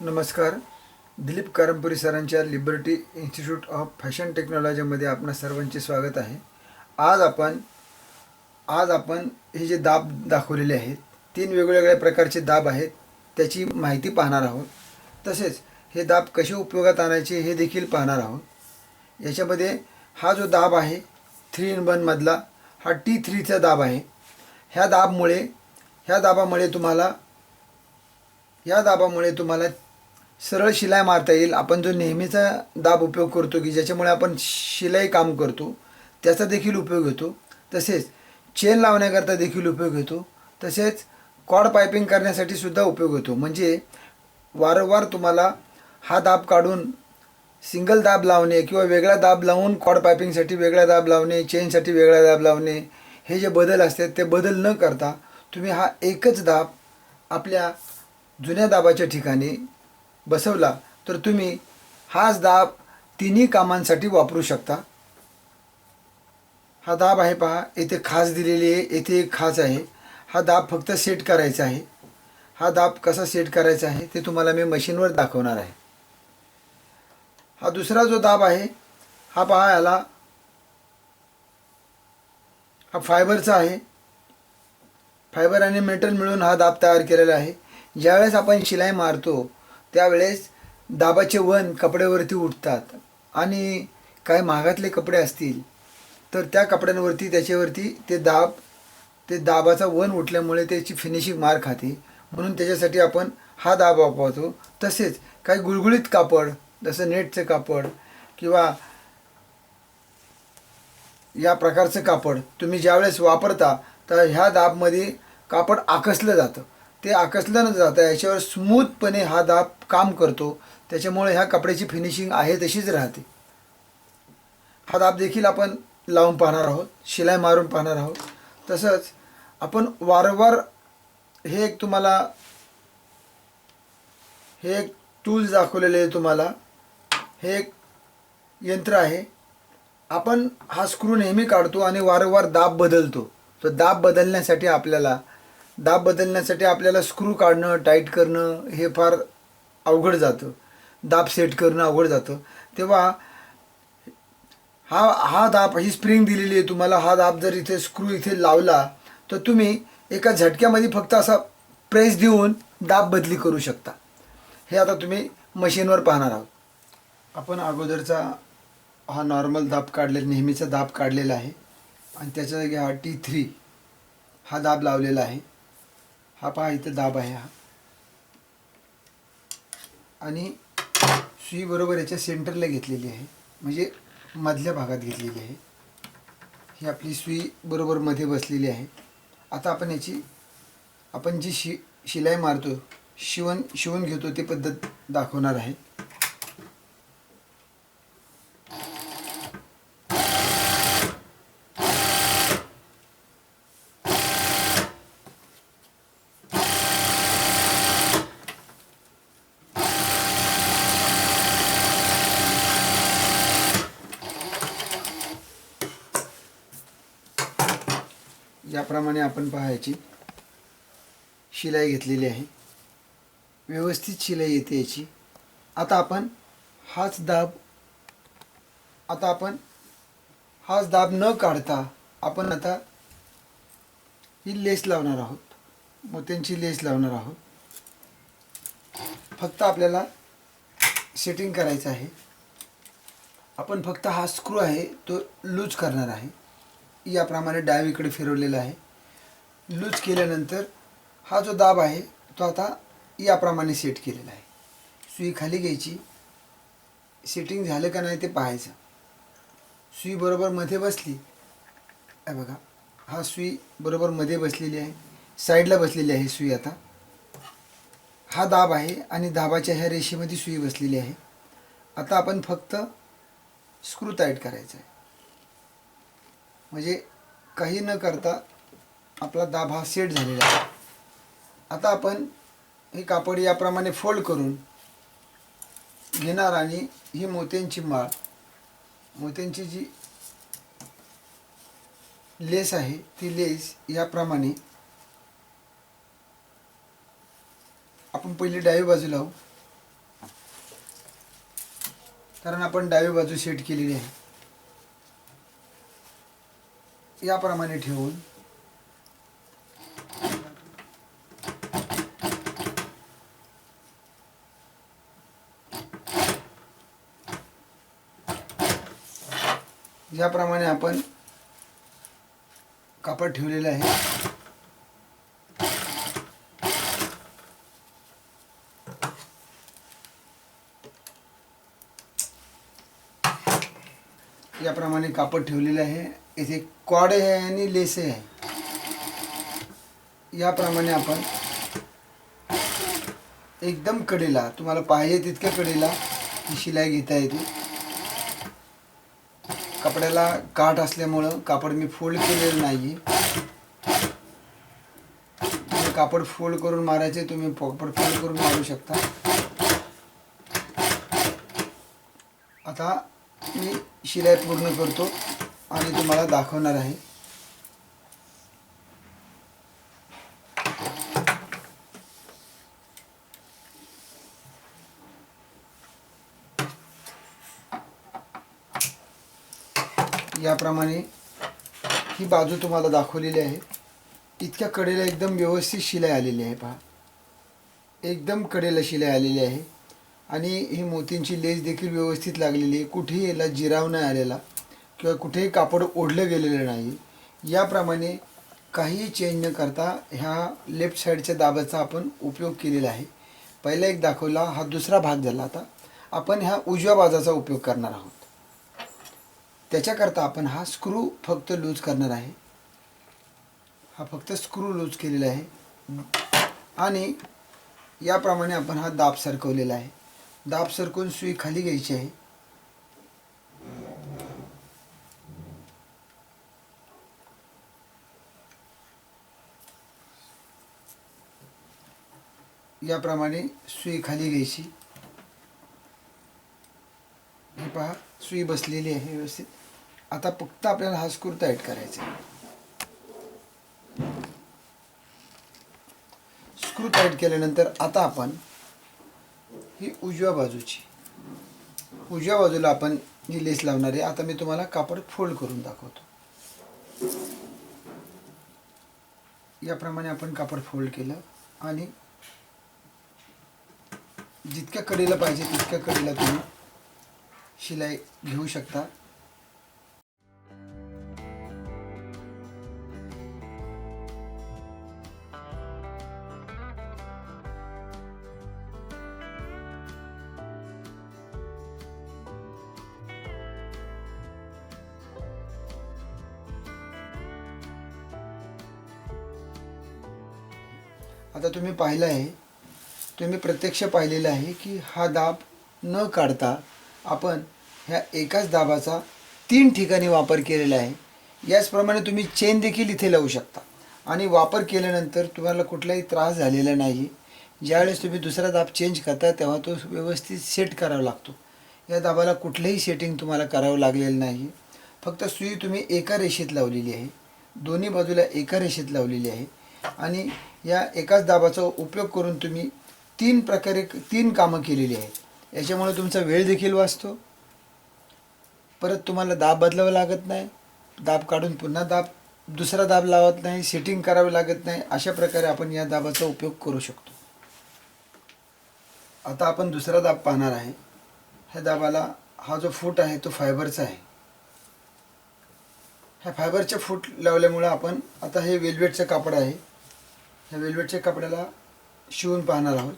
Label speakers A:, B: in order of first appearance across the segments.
A: नमस्कार. दिलीप कारंपुरी सरांच्या liberty institute of fashion टेक्नॉलॉजीमध्ये आपणा सर्वांचे स्वागत आहे. आज आपण आज आपण हे जे दाब दाखवलेले आहेत तीन वेगवेगळ्या प्रकारचे दाब आहेत त्याची माहिती पाहणार आहोत. तसेच हे दाब कसे उपयोगात आणायचे हे देखील पाहणार आहोत. याच्यामध्ये हा जो दाब आहे थ्री इन वनमधला हा टी थ्रीचा दाब आहे. ह्या दाबमुळे ह्या दाबामुळे तुम्हाला या दाबामुळे तुम्हाला सरळ शिलाई मारता येईल. आपण जो नेहमीचा दाब उपयोग करतो की ज्याच्यामुळे आपण शिलाई काम करतो त्याचा देखील उपयोग होतो. तसेच चेन लावण्याकरता देखील उपयोग होतो. तसेच कॉड पायपिंग करण्यासाठी सुद्धा उपयोग होतो. म्हणजे वारंवार तुम्हाला हा दाब काढून सिंगल दाब लावणे किंवा वेगळा दाब लावून कॉड पायपिंगसाठी वेगळा दाब लावणे चेनसाठी वेगळा दाब लावणे हे जे बदल असतात ते बदल न करता तुम्ही हा एकच दाब आपल्या जुन्या दाबाच्या ठिकाणी बसवला तर तुम्ही हाच दाब तिन्ही कामांसाठी वापरू शकता. हा दाब आहे पहा येथे खास दिलेली आहे येथे एक खास आहे. हा दाब फक्त सेट करायचा आहे. हा दाब कसा सेट करायचा आहे ते तुम्हाला मी मशीनवर दाखवणार आहे. हा दुसरा जो दाब आहे हा पहा याला हा फायबरचा आहे. फायबर आणि मेटल मिळून हा दाब तयार केलेला आहे. ज्यावेळेस आपण शिलाई मारतो त्यावेळेस दाबाचे वन कपड्यावरती उठतात आणि काही महागातले कपडे असतील तर त्या कपड्यांवरती त्याच्यावरती ते दाब ते दाबाचा वन उठल्यामुळे त्याची फिनिशिंग मार खाते. म्हणून त्याच्यासाठी आपण हा दाब वापरतो. तसेच काही गुळगुळीत कापड जसं नेटचं कापड किंवा या प्रकारचं कापड तुम्ही ज्यावेळेस वापरता तर ह्या दाबमध्ये कापड आकसलं जातं. ते आकसलं न जातं याच्यावर स्मूथपणे हा दाब काम करतो. त्याच्यामुळे ह्या कपड्याची फिनिशिंग आहे तशीच राहते. हा दाब देखील आपण लावून पाहणार आहोत शिलाई मारून पाहणार आहोत. तसंच आपण वारंवार हे एक तुम्हाला हे एक टूल दाखवलेले आहे तुम्हाला. हे एक यंत्र आहे. आपण हा स्क्रू नेहमी काढतो आणि वारंवार दाब बदलतो. तर दाब बदलण्यासाठी आपल्याला दाब बदलण्यासाठी आपल्याला स्क्रू काढणं टाईट करणं हे फार अवघड जातं. दाब सेट करणं अवघड जातं. तेव्हा हा हा दाब ही स्प्रिंग दिलेली आहे तुम्हाला हा दाब जर इथे स्क्रू इथे लावला तर तुम्ही एका झटक्यामध्ये फक्त असा प्रेस देऊन दाब बदली करू शकता. हे आता तुम्ही मशीनवर पाहणार आहोत. आपण अगोदरचा हा नॉर्मल दाब काढलेला नेहमीचा दाब काढलेला आहे. आणि त्याच्या जागी हा टी थ्री हा दाब लावलेला आहे. हा पहा इथं दाब आहे हा. आणि सुई बरोबर याच्या सेंटरला घेतलेली आहे. म्हणजे मधल्या भागात घेतलेली आहे. ही आपली सुई बरोबर मध्ये बसलेली आहे. आता आपण याची आपण जी शि शिलाई मारतो शिवण शिवून घेतो ते पद्धत दाखवणार आहे. याप्रमाणे आपण पाहायची शिलाई घेतलेली आहे. व्यवस्थित शिलाई येते याची. आता आपण हाच दाब आता आपण हाच दाब न काढता आपण आता ही लेस लावणार आहोत. मोत्यांची लेस लावणार आहोत. फक्त आपल्याला सेटिंग करायचं आहे. आपण फक्त हा स्क्रू आहे तो लूज करणार आहे. याप्रमाणे डावीकडे फिरवलेला आहे. लूज केल्यानंतर हा जो दाब आहे तो आता याप्रमाणे सेट केलेला आहे. सुई खाली घ्यायची. सेटिंग झालं का नाही ते पाहायचं. सुई बरोबर मध्ये बसली. आहे बघा हा सुई बरोबर मध्ये बसलेली आहे. साईडला बसलेली आहे सुई आता. हा दाब आहे आणि दाबाच्या ह्या रेषेमध्ये सुई बसलेली आहे. आता आपण फक्त स्क्रू टाईट करायचं आहे. म्हणजे काही न करता आपला दाब हा सेट झालेला आहे. आता आपण हे कापड याप्रमाणे फोल्ड करून घेणार आणि ही मोत्यांची माळ मोत्यांची जी लेस आहे ती लेस याप्रमाणे आपण पहिली डावी बाजू लावू. कारण आपण डावी बाजू सेट केलेली आहे. याप्रमाणे ठेवून. याप्रमाणे आपण कापड ठेवलेलं आहे. याप्रमाणे कापड ठेवलेले आहे. इथे कॉडे आहे आणि लेसे आहे. याप्रमाणे आपण एकदम कडेला तुम्हाला पाहिजे तितक्या कडेला ही शिलाई घेता येते. कपड्याला काठ असल्यामुळं कापड मी फोल्ड केलेलं नाही कापड फोल्ड करून मारायचे तुम्ही कापड फोल्ड करून मारू शकता. आता मी शिलाई पूर्ण करतो. आणि तुम्हाला दाखवणार आहे. याप्रमाणे ही बाजू तुम्हाला दाखवलेली आहे. इतक्या कडेला एकदम व्यवस्थित शिलाई आलेली आहे पहा. एकदम कडेला शिलाई आलेली आहे. आणि ही मोतींची लेस देखील व्यवस्थित लागलेली आहे. कुठेही याला जिराव नाही आलेला. किंवा कुठेही कापड ओढलं गेलेलं नाही याप्रमाणे काहीही चेंज न करता ह्या लेफ्ट साईडच्या दाबाचा आपण उपयोग केलेला आहे. पहिला एक दाखवला हा दुसरा भाग झाला आता. आपण ह्या उजव्या बाजाचा उपयोग करणार आहोत. त्याच्याकरता आपण हा स्क्रू फक्त लूज करणार आहे. हा फक्त स्क्रू लूज केलेला आहे. आणि याप्रमाणे आपण हा दाब सरकवलेला आहे. दाब सरकवून सुई खाली घ्यायची आहे. याप्रमाणे सुई खाली घ्यायची. हे पहा सुई बसलेली आहे व्यवस्थित. आता फक्त आपल्याला हा स्क्रू टाईट करायचा आहे. स्क्रू टाईट केल्यानंतर आता आपण ही उजव्या बाजूची उजव्या बाजूला आपण ही लेस लावणार आहे आता मी तुम्हाला कापड फोल्ड करून दाखवतो. याप्रमाणे आपण कापड फोल्ड केलं आणि जितक्या कडेला पाहिजे तितक्या कडेला तुम्ही शिलाई घेऊ शकता. आता तुम्ही पाहिलं आहे तुम्ही प्रत्यक्ष पाहिलेलं आहे की हा दाब न काढता आपण ह्या एकाच दाबाचा तीन ठिकाणी वापर केलेला आहे. याचप्रमाणे तुम्ही चेन देखील इथे लावू शकता. आणि वापर केल्यानंतर तुम्हाला कुठलाही त्रास झालेला नाही. ज्यावेळेस तुम्ही दुसरा दाब चेंज करता तेव्हा तो व्यवस्थित सेट करावा लागतो. या दाबाला कुठलंही सेटिंग तुम्हाला करावं लागलेलं नाही. फक्त सुई तुम्ही एका रेषेत लावलेली आहे. दोन्ही बाजूला एका रेषेत लावलेली आहे. आणि या एकाच दाबाचा उपयोग करून तुम्ही तीन प्रकारे तीन कामं केलेली आहेत. याच्यामुळे तुमचा वेळ देखील वाचतो. परत तुम्हाला दाब बदलावं लागत नाही. दाब काढून पुन्हा दाब दुसरा दाब लावत नाही. सेटिंग करावी लागत नाही. अशा प्रकारे आपण या दाबाचा उपयोग करू शकतो. आता आपण दुसरा दाब पाहणार आहे. ह्या दाबाला हा जो फूट आहे तो फायबरचा आहे. ह्या फायबरच्या फूट लावल्यामुळं आपण आता हे वेल्वेटचं कापड आहे. ह्या वेल्वेटच्या कपड्याला शिवून पाहणार आहोत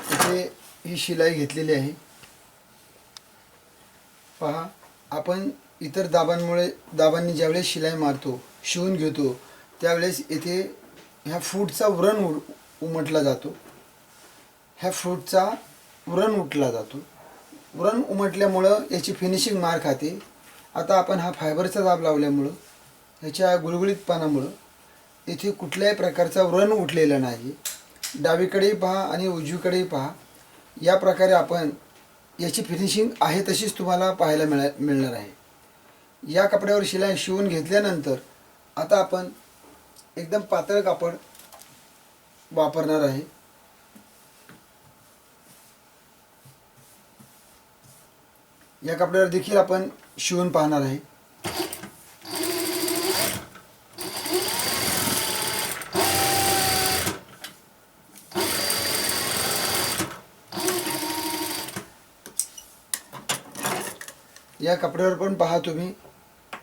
A: इथे ही शिलाई घेतलेली आहे. पहा आपण इतर दाबांमुळे दाबांनी ज्यावेळेस शिलाई मारतो शिवून घेतो त्यावेळेस इथे ह्या फ्रूटचा व्रण उड उमटला जातो. ह्या फ्रूटचा व्रण उठला जातो. व्रण उमटल्यामुळं याची फिनिशिंग मार खाते. आता आपण हा फायबरचा दाब लावल्यामुळं ह्याच्या गुळगुळीतपणामुळं इथे कुठल्याही प्रकारचा व्रण उठलेला नाही. डावीकडेही पहा आणि उजवीकडेही पहा. या प्रकारे आपण याची फिनिशिंग आहे तशीच तुम्हाला पाहायला मिळा मिळणार आहे. या कपड्यावर शिलाई शिवून घेतल्यानंतर आता आपण एकदम पातळ कापड वापरणार आहे. या कपड्यावर देखील आपण शिवून पाहणार आहे. या कपड्यावर पण पहा तुम्ही.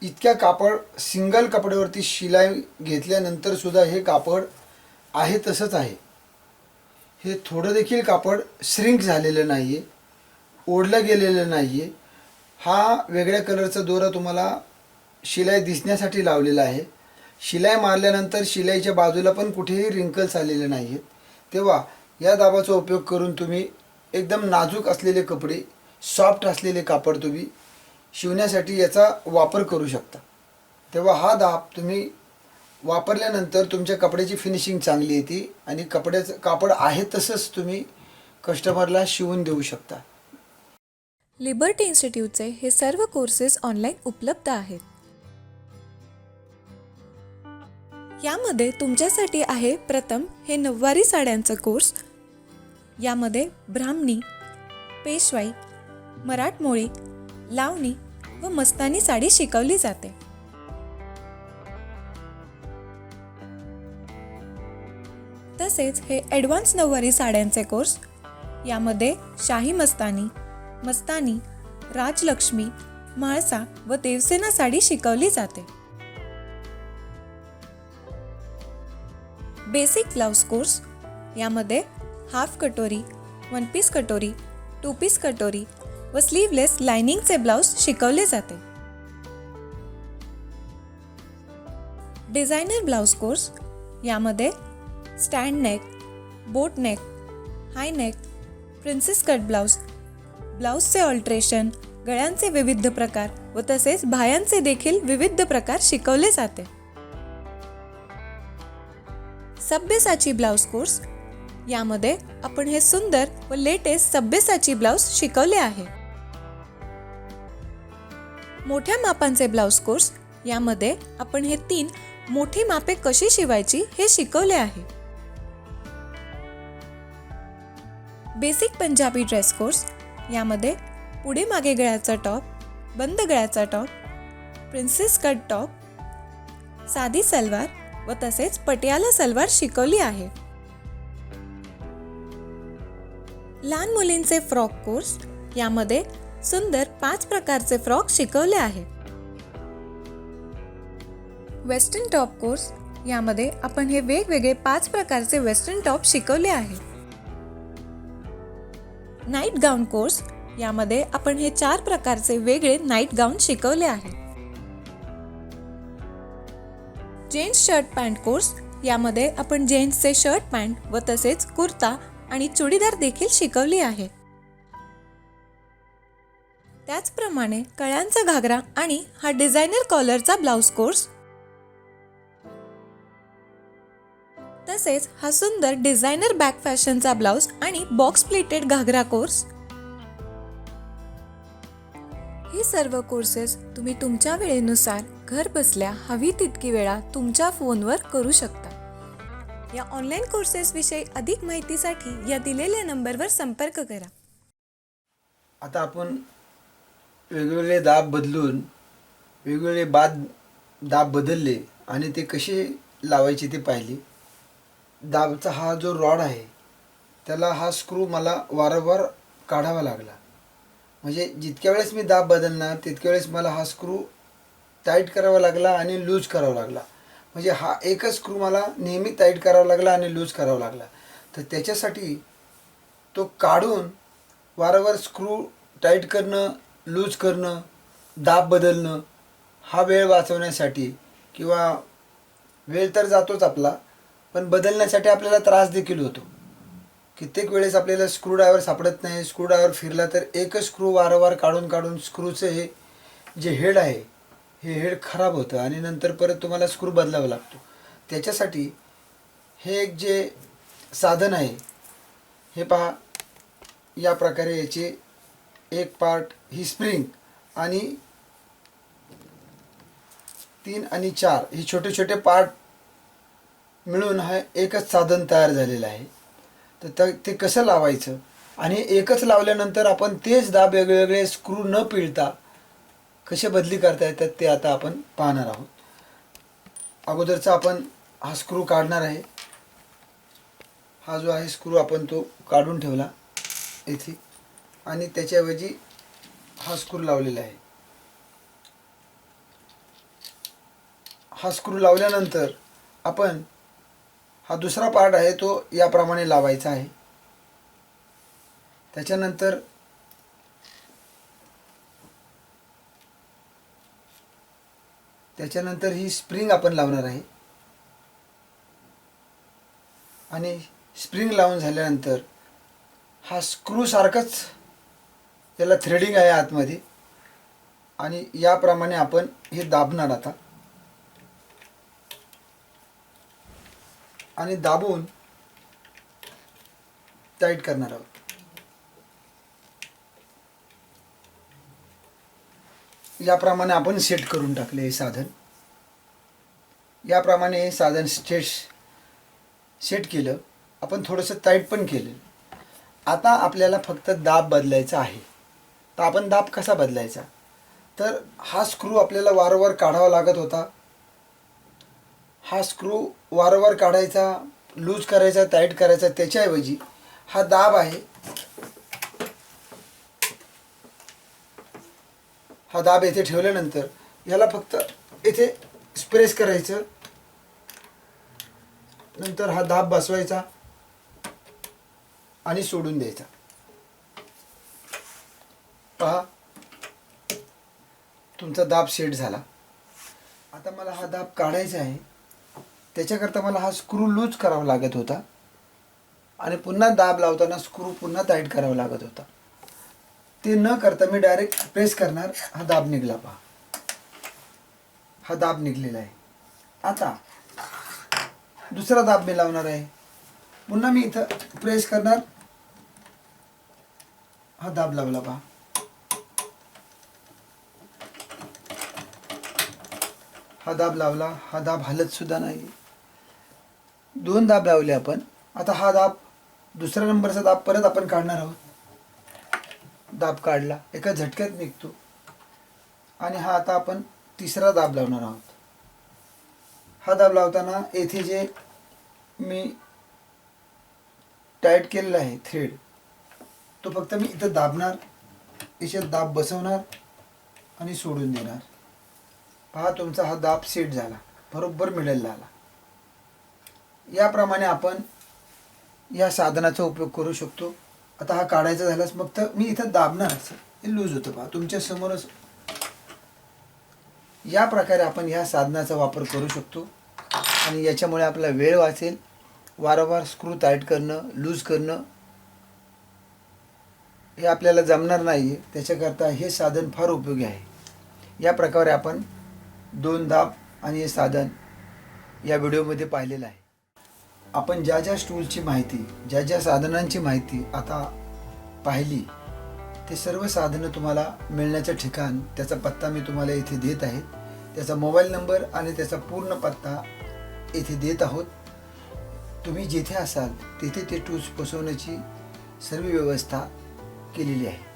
A: इतक्या कापड सिंगल कपड्यावरती शिलाई घेतल्यानंतर सुद्धा हे कापड आहे तसंच आहे. हे थोडं देखील कापड श्रिंक झालेलं नाही आहे ओढलं गेलेलं नाही आहे हा वेगळ्या कलरचा दोरा तुम्हाला शिलाई दिसण्यासाठी लावलेला आहे. शिलाई मारल्यानंतर शिलाईच्या बाजूला पण कुठेही रिंकल्स आलेले नाही आहेत तेव्हा या दाबाचा उपयोग करून तुम्ही एकदम नाजूक असलेले कपडे सॉफ्ट असलेले कापड तुम्ही शिवण्यासाठी याचा वापर करू शकता. तेव्हा हा दाब तुम्ही वापरल्यानंतर तुमच्या कपड्याची फिनिशिंग चांगली येते आणि कपड्याचं कापड आहे तसंच तुम्ही कस्टमरला शिवून देऊ शकता.
B: लिबर्टी इन्स्टिट्यूटचे हे सर्व कोर्सेस ऑनलाईन उपलब्ध आहेत. यामध्ये तुमच्यासाठी आहे प्रथम हे नऊवारी साड्यांचा कोर्स यामध्ये ब्राह्मणी पेशवाई मराठमोळी लावणी व मस्तानी साडी शिकवली जाते. तसेच हे ॲडव्हान्स नऊवारी साड्यांचे कोर्स यामध्ये शाही मस्तानी मस्तानी राजलक्ष्मी म्हाळसा व देवसेना साडी शिकवली जाते. बेसिक ब्लाउज कोर्स यामध्ये हाफ कटोरी वन पीस कटोरी टू पीस कटोरी व स्लीवलेस लाइनिंगचे ब्लाउज शिकवले जाते. डिझायनर ब्लाउज कोर्स यामध्ये stand neck boat neck high neck princess cut blouse ब्लाउजचे alteration गळ्यांचे विविध प्रकार व तसेच भायांचे देखील विविध प्रकार शिकवले जाते. सभ्यसाची ब्लाउज कोर्स यामध्ये आपण हे सुंदर व लेटेस्ट सभ्यसाची ब्लाउज शिकवले आहे. मोठ्या मापांचे ब्लाऊज कोर्स यामध्ये आपण हे तीन मोठी मापे कशी शिवायची हे शिकवले आहे. बेसिक पंजाबी ड्रेस कोर्स यामध्ये पुढे मागे गळ्याचा टॉप बंद गळ्याचा टॉप प्रिन्सेस कट टॉप साधी सलवार व तसेच पटियाला सलवार शिकवली आहे. लहान मुलींचे फ्रॉक कोर्स यामध्ये सुंदर पाच प्रकारचे फ्रॉक शिकवले आहे. वेस्टर्न टॉप कोर्स यामध्ये आपण हे वेगवेगळे पाच प्रकारचे वेस्टर्न टॉप शिकवले आहे. नाईट गाऊन कोर्स यामध्ये आपण हे चार प्रकारचे वेगळे नाईट गाऊन शिकवले आहे. जेन्स शर्ट पॅन्ट कोर्स यामध्ये आपण जेन्ट्सचे शर्ट पॅन्ट व तसेच कुर्ता आणि चुडीदार देखील शिकवली आहे. त्याचप्रमाणे कळ्यांचा घागरा आणि हा डिझायनर कॉलरचा ब्लाउज कोर्स. तसेच हा सुंदर डिझायनर बॅक फॅशनचा ब्लाउज आणि बॉक्स प्लेटेड घागरा कोर्स. हे सर्व कोर्सेस तुम्ही तुमच्या वेळेनुसार घर बसल्या हवी तितकी वेळा तुमच्या फोनवर करू शकता. या ऑनलाईन कोर्सेस विषयी अधिक माहितीसाठी या दिलेल्या नंबरवर संपर्क करा.
A: आता आपण वेगवेगळे दाब बदलून वेगवेगळे बाद दाब बदलले आणि ते कसे लावायचे ते पाहिले. दाबचा हा जो रॉड आहे त्याला हा स्क्रू मला वारंवार काढावा लागला. म्हणजे जितक्या वेळेस मी दाब बदलणार तितक्या वेळेस मला हा स्क्रू टाईट करावा लागला आणि लूज करावा लागला. म्हणजे हा एकच स्क्रू मला नेहमी टाईट करावा लागला आणि लूज करावा लागला. तर त्याच्यासाठी तो काढून वारंवार स्क्रू टाईट करणं लूज करणं दाब बदलणं हा वेळ वाचवण्यासाठी किंवा वेळ तर जातोच आपला पण बदलण्यासाठी आपल्याला त्रास देखील होतो. कित्येक वेळेस आपल्याला स्क्रूड्रायव्हर सापडत नाही स्क्रूड्रायव्हर फिरला तर एकच स्क्रू वारंवार काढून काढून स्क्रूचं हे जे हेड आहे हे हेड खराब होतं आणि नंतर परत तुम्हाला स्क्रू बदलावा लागतो. त्याच्यासाठी हे एक जे साधन आहे हे पहा या प्रकारे याचे एक पार्ट ही स्प्रिंग आणि तीन आणि चार हे छोटे छोटे पार्ट मिळून हा एकच साधन तयार झालेलं आहे. तर ते कसं लावायचं? आणि एकच लावल्यानंतर आपण तेच दाब वेगवेगळे स्क्रू न पिळता कसे बदली करता येतात ते आता आपण पाहणार आहोत. अगोदरचा आपण हा स्क्रू काढणार आहे. हा जो आहे स्क्रू आपण तो काढून ठेवला. येथे. आणि त्याच्याऐवजी हा स्क्रू लावलेला आहे. हा स्क्रू लावल्यानंतर आपण हा दुसरा पार्ट आहे तो याप्रमाणे लावायचा आहे. त्याच्यानंतर त्याच्यानंतर ही स्प्रिंग आपण लावणार आहे. आणि स्प्रिंग लावून झाल्यानंतर हा स्क्रू सारखंच त्याला थ्रेडिंग आहे आतमध्ये. आणि याप्रमाणे आपण हे दाबणार आता. आणि दाबून टाईट करणार आहोत. याप्रमाणे आपण सेट करून टाकले हे साधन. याप्रमाणे हे साधन स्टेट सेट केलं. आपण थोडंसं टाईट पण केलं आता आपल्याला फक्त दाब बदलायचा आहे. तर आपण दाब कसा बदलायचा? तर हा स्क्रू आपल्याला वारंवार काढावा लागत होता. हा स्क्रू वारंवार काढायचा लूज करायचा टाईट करायचा त्याच्याऐवजी हा दाब आहे. हा दाब येथे ठेवल्यानंतर याला फक्त येथे स्प्रेस करायचं. नंतर हा दाब बसवायचा आणि सोडून द्यायचा. पहा. तुमचा दाब सेट झाला. आता मला हा दाब काढायचा आहे. त्याच्याकरता मला हा स्क्रू लूज करावा लागत होता. आणि पुन्हा दाब लावताना स्क्रू पुन्हा टाईट करावा लागत होता. ते न करता मी डायरेक्ट प्रेस करणार हा दाब निघला पहा. हा दाब निघलेला आहे. आता दुसरा दाब मी लावणार आहे. पुन्हा मी इथं प्रेस करणार. हा दाब लावला पहा. हा दाब लावला हा दाब हलतसुद्धा नाही. दोन दाब लावले आपण. आता हा दाब दुसऱ्या नंबरचा दाब परत आपण काढणार आहोत. दाब काढला एका झटक्यात निघतो. आणि हा आता आपण तिसरा दाब लावणार आहोत. हा दाब लावताना येथे जे मी टाईट केलेला आहे थ्रेड तो फक्त मी इथं दाबणार याच्यात दाब बसवणार आणि सोडून देणार. पहा तुमचा हा दाब सेट झाला. बरोबर मिळेल आला याप्रमाणे आपण या साधनाचा उपयोग करू शकतो. आता हा काढायचा झाल्यास मग तर मी इथं दाबणार असं हे लूज होतं पहा. तुमच्या समोरच. या प्रकारे आपण या साधनाचा वापर करू शकतो. आणि याच्यामुळे आपला वेळ वाचेल. वारंवार स्क्रू टाईट करणं लूज करणं हे आपल्याला जमणार नाही आहे त्याच्याकरता हे साधन फार उपयोगी आहे. या प्रकारे आपण दोन दाब आणि हे साधन या व्हिडिओमध्ये पाहिलेलं आहे. आपण ज्या ज्या स्टूलची माहिती ज्या ज्या साधनांची माहिती आता पाहिली ते सर्व साधनं तुम्हाला मिळण्याचं ठिकाण त्याचा पत्ता मी तुम्हाला इथे देत आहे. त्याचा मोबाईल नंबर आणि त्याचा पूर्ण पत्ता इथे देत आहोत. तुम्ही जिथे असाल तिथे ते टूल्स पोचवण्याची सर्व व्यवस्था केलेली आहे.